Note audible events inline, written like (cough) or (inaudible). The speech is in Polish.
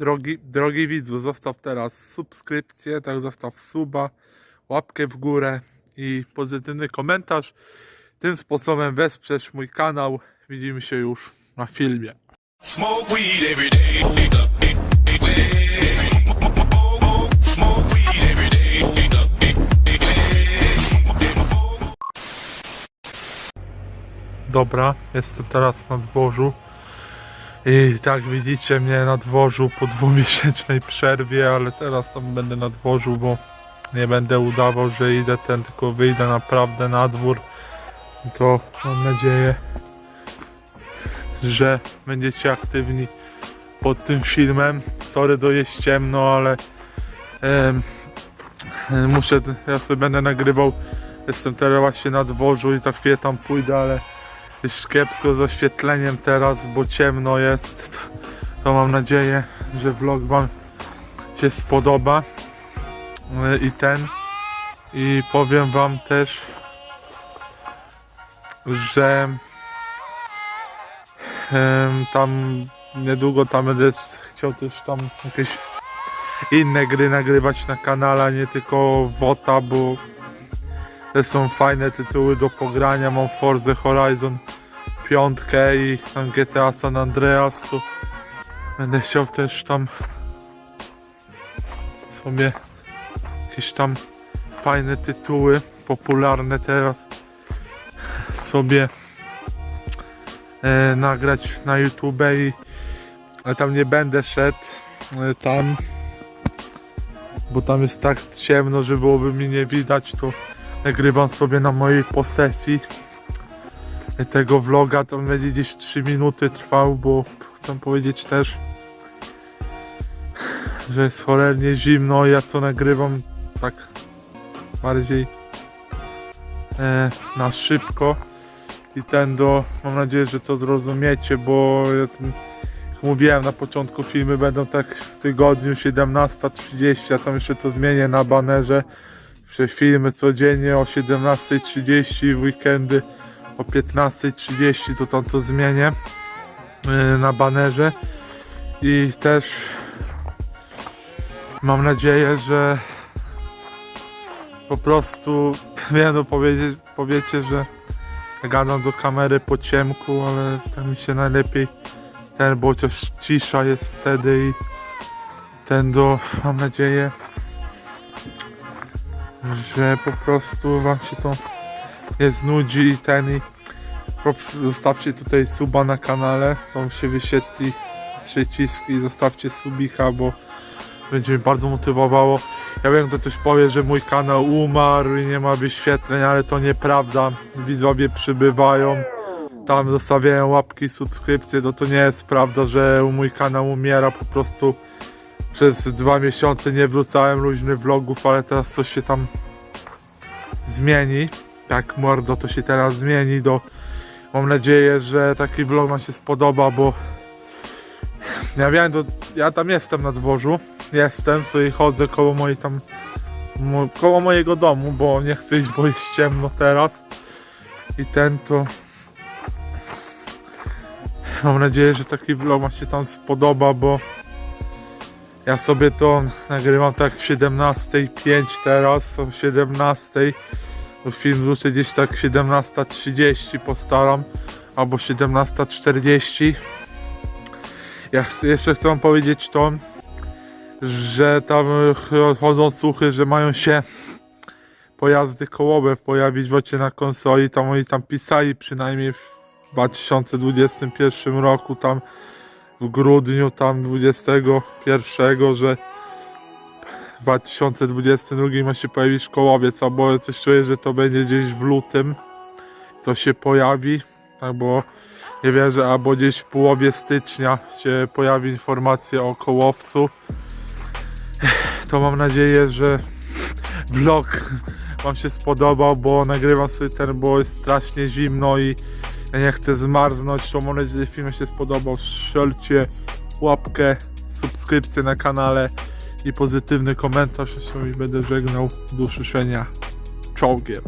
drogi, drogi widzu, zostaw teraz subskrypcję, tak zostaw suba, łapkę w górę i pozytywny komentarz. Tym sposobem wesprzesz mój kanał. Widzimy się już na filmie. Dobra, jestem teraz na dworzu. I tak widzicie mnie na dworzu po dwumiesięcznej przerwie, ale teraz tam będę na dworzu, bo nie będę udawał, że idę ten, tylko wyjdę naprawdę na dwór. To mam nadzieję, że będziecie aktywni pod tym filmem. Sorry, to jest ciemno, ale muszę, ja sobie będę nagrywał. Jestem teraz właśnie na dworzu i za chwilę tam pójdę, ale jest kiepsko z oświetleniem teraz, bo ciemno jest. To, to mam nadzieję, że vlog Wam się spodoba. Yy, I ten. I powiem Wam też, że tam niedługo tam będę chciał też tam jakieś inne gry nagrywać na kanale, nie tylko WOTA, bo to są fajne tytuły do pogrania. Mam Forza Horizon 5 i tam GTA San Andreas. To będę chciał też tam sobie jakieś tam fajne tytuły, popularne teraz sobie e, nagrać na YouTube i ale tam nie będę szedł e, tam bo tam jest tak ciemno, że byłoby mi nie widać to nagrywam sobie na mojej posesji. Tego vloga, to będzie gdzieś 3 minuty trwał, bo chcę powiedzieć też, że jest cholernie zimno. Ja to nagrywam tak bardziej e, na szybko. I ten do, mam nadzieję, że to zrozumiecie, bo ja ten, jak mówiłem na początku filmy będą tak w tygodniu 17.30, a tam jeszcze to zmienię na banerze, filmy codziennie o 17.30, w weekendy o 15.30 to tam to zmienię yy, na banerze. I też mam nadzieję, że po prostu (laughs) wiem no powiedzieć, powiecie, że gadam do kamery po ciemku, ale tak mi się najlepiej ten, bo chociaż cisza jest wtedy i ten do, mam nadzieję, że po prostu wam się to nie znudzi i ten i zostawcie tutaj suba na kanale, tam się wyświetli przycisk i zostawcie subika, bo będzie mnie bardzo motywowało. Ja wiem, kto coś powie, że mój kanał umarł i nie ma wyświetleń, ale to nieprawda. Widzowie przybywają, tam zostawiają łapki, subskrypcje, to to nie jest prawda, że mój kanał umiera, po prostu przez dwa miesiące nie wrzucałem luźnych vlogów, ale teraz coś się tam zmieni. Tak mordo to się teraz zmieni do mam nadzieję, że taki vlog wam się spodoba, bo ja wiem, to ja tam jestem na dworzu, jestem, sobie chodzę koło mojej tam koło mojego domu, bo nie chcę iść, bo jest ciemno teraz i ten to mam nadzieję, że taki vlog wam się tam spodoba, bo ja sobie to nagrywam tak 17.05 teraz, o 17.00 to film wrócę gdzieś tak 17.30 postaram albo 17.40 ja jeszcze chcę wam powiedzieć to że tam chodzą słuchy, że mają się pojazdy kołowe pojawić właśnie na konsoli. Tam oni tam pisali przynajmniej w 2021 roku tam w grudniu tam 21, że w 2022 ma się pojawić kołowiec, albo coś czuję, że to będzie gdzieś w lutym to się pojawi, albo nie wierzę, albo gdzieś w połowie stycznia się pojawi informacja o kołowcu. To mam nadzieję, że vlog Wam się spodobał, bo nagrywam sobie ten, bo jest strasznie zimno i ja nie chcę zmarznąć, to mam nadzieję, że film się spodobał. Strzelcie łapkę, subskrypcję na kanale i pozytywny komentarz. Ja się będę żegnał do usłyszenia czołgiem.